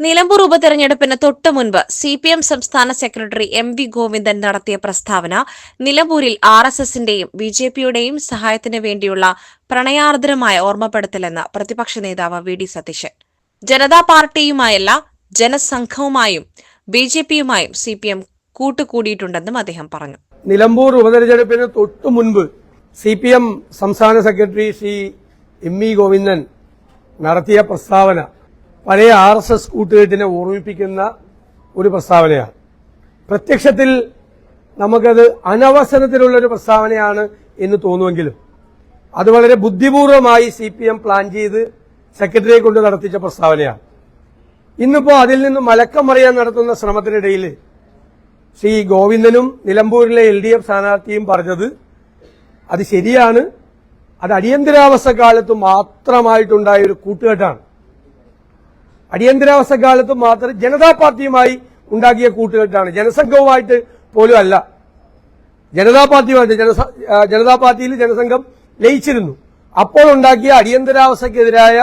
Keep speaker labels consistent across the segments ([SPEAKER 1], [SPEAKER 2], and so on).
[SPEAKER 1] നിലമ്പൂർ ഉപതെരഞ്ഞെടുപ്പിന് തൊട്ടു മുൻപ് സി പി എം സംസ്ഥാന സെക്രട്ടറി എം വി ഗോവിന്ദൻ നടത്തിയ പ്രസ്താവന നിലമ്പൂരിൽ ആർ എസ് എസിന്റെയും ബി ജെ പിയുടെയും സഹായത്തിന് വേണ്ടിയുള്ള പ്രണയാർദ്രമായ ഓർമ്മപ്പെടുത്തലെന്ന് പ്രതിപക്ഷ നേതാവ് വി ഡി സതീശൻ. ജനതാ പാർട്ടിയുമായല്ല ജനസംഘവുമായും ബി ജെ പിയുമായും സി പി എം കൂട്ടുകൂടിയിട്ടുണ്ടെന്നും അദ്ദേഹം പറഞ്ഞു.
[SPEAKER 2] നിലമ്പൂർ ഉപതെരഞ്ഞെടുപ്പിന് തൊട്ടു മുൻപ് സി പി എം സംസ്ഥാന secretary Shri M V Govindan നടത്തിയ പ്രസ്താവന പഴയ ആർ എസ് എസ് കൂട്ടുകെട്ടിനെ ഓർമ്മിപ്പിക്കുന്ന ഒരു പ്രസ്താവനയാണ്. പ്രത്യക്ഷത്തിൽ നമുക്കത് അനവസരത്തിലുള്ള ഒരു പ്രസ്താവനയാണ് എന്ന് തോന്നുമെങ്കിലും അത് വളരെ ബുദ്ധിപൂർവമായി സി പി എം പ്ലാൻ ചെയ്ത് സെക്രട്ടറിയെ കൊണ്ട് നടത്തിച്ച പ്രസ്താവനയാണ്. ഇന്നിപ്പോൾ അതിൽ നിന്ന് മലക്കം മറിയാൻ നടത്തുന്ന ശ്രമത്തിനിടയിൽ ശ്രീ ഗോവിന്ദനും നിലമ്പൂരിലെ എൽ ഡി എഫ് സ്ഥാനാർത്ഥിയും പറഞ്ഞത് അത് ശരിയാണ്. അത് അടിയന്തരാവസ്ഥ കാലത്ത് മാത്രമായിട്ടുണ്ടായ ഒരു കൂട്ടുകെട്ടാണ്. അടിയന്തരാവസ്ഥ കാലത്ത് മാത്രം ജനതാ പാർട്ടിയുമായി ഉണ്ടാക്കിയ കൂട്ടുകെട്ടാണ്. ജനസംഘവുമായിട്ട് പോലും അല്ല. ജനതാ പാർട്ടിയുമായിട്ട് ജനതാ പാർട്ടിയിൽ ജനസംഘം ലയിച്ചിരുന്നു. അപ്പോൾ ഉണ്ടാക്കിയ അടിയന്തരാവസ്ഥക്കെതിരായ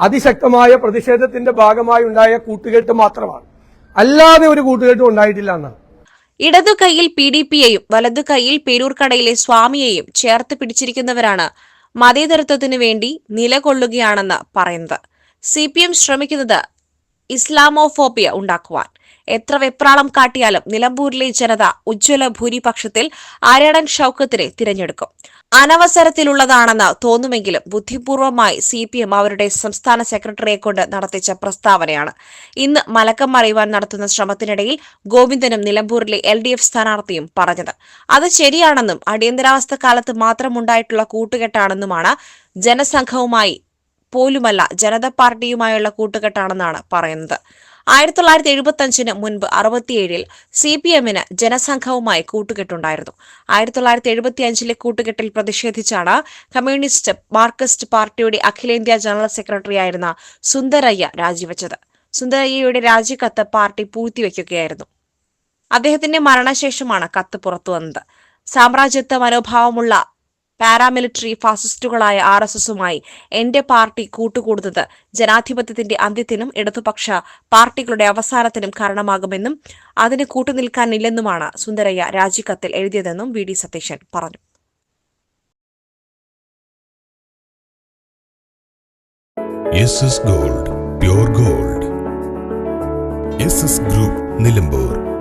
[SPEAKER 2] അതിശക്തമായ പ്രതിഷേധത്തിന്റെ ഭാഗമായി ഉണ്ടായ കൂട്ടുകെട്ട് മാത്രമാണ്. അല്ലാതെ ഒരു കൂട്ടുകെട്ടും ഉണ്ടായിട്ടില്ല എന്നാണ്.
[SPEAKER 1] ഇടതു കൈയിൽ പി ഡി പിയെയും വലതു കൈയിൽ പേരൂർക്കടയിലെ സ്വാമിയെയും ചേർത്ത് പിടിച്ചിരിക്കുന്നവരാണ് മതേതരത്വത്തിനു വേണ്ടി നിലകൊള്ളുകയാണെന്ന് പറയുന്നത്. സി പി എം ശ്രമിക്കുന്നത് ഇസ്ലാമോഫോബിയ ഉണ്ടാക്കുവാൻ. എത്ര വെപ്രാളം കാട്ടിയാലും നിലമ്പൂരിലെ ജനത ഉജ്ജ്വല ഭൂരിപക്ഷത്തിൽ ആര്യാടൻ ഷൌക്കത്തിനെ തിരഞ്ഞെടുക്കും. അനവസരത്തിലുള്ളതാണെന്ന് തോന്നുമെങ്കിലും ബുദ്ധിപൂർവമായി സി പി എം അവരുടെ സംസ്ഥാന സെക്രട്ടറിയെ കൊണ്ട് നടത്തിച്ച പ്രസ്താവനയാണ്. ഇന്ന് മലക്കം മറിയുവാൻ നടത്തുന്ന ശ്രമത്തിനിടയിൽ ഗോവിന്ദനും നിലമ്പൂരിലെ എൽ ഡി എഫ് സ്ഥാനാർത്ഥിയും പറഞ്ഞത്. അത് ശരിയാണെന്നും അടിയന്തരാവസ്ഥ കാലത്ത് മാത്രമുണ്ടായിട്ടുള്ള കൂട്ടുകെട്ടാണെന്നുമാണ് ജനസംഘവുമായി പോലുമല്ല ജനതാ പാർട്ടിയുമായുള്ള കൂട്ടുകെട്ടാണെന്നാണ് പറയുന്നത്. ആയിരത്തി തൊള്ളായിരത്തി എഴുപത്തി അഞ്ചിന് മുൻപ് അറുപത്തിയേഴിൽ സി പി എമ്മിന് ജനസംഘവുമായി കൂട്ടുകെട്ടുണ്ടായിരുന്നു. ആയിരത്തി തൊള്ളായിരത്തി എഴുപത്തി അഞ്ചിലെ കൂട്ടുകെട്ടിൽ പ്രതിഷേധിച്ചാണ് കമ്മ്യൂണിസ്റ്റ് മാർക്സിസ്റ്റ് പാർട്ടിയുടെ അഖിലേന്ത്യാ ജനറൽ സെക്രട്ടറിയായിരുന്ന സുന്ദരയ്യ രാജിവെച്ചത്. സുന്ദരയ്യയുടെ രാജിക്കത്ത് പാർട്ടി പൂഴ്ത്തിവെക്കുകയായിരുന്നു. അദ്ദേഹത്തിന്റെ മരണശേഷമാണ് കത്ത് പുറത്തുവന്നത്. സാമ്രാജ്യത്വ മനോഭാവമുള്ള പാരാമിലിറ്ററി ഫാസിസ്റ്റുകളായ ആർ എസ് എസുമായി എന്റെ പാർട്ടി കൂട്ടുകൂടുന്നത് ജനാധിപത്യത്തിന്റെ അന്ത്യത്തിനും ഇടതുപക്ഷ പാർട്ടികളുടെ അവസാനത്തിനും കാരണമാകുമെന്നും അതിന് കൂട്ടുനിൽക്കാനില്ലെന്നുമാണ് സുന്ദരയ്യ രാജിക്കത്തിൽ എഴുതിയതെന്നും വി ഡി സതീശൻ പറഞ്ഞു.
[SPEAKER 3] Gold pure gold. Group Nilambur.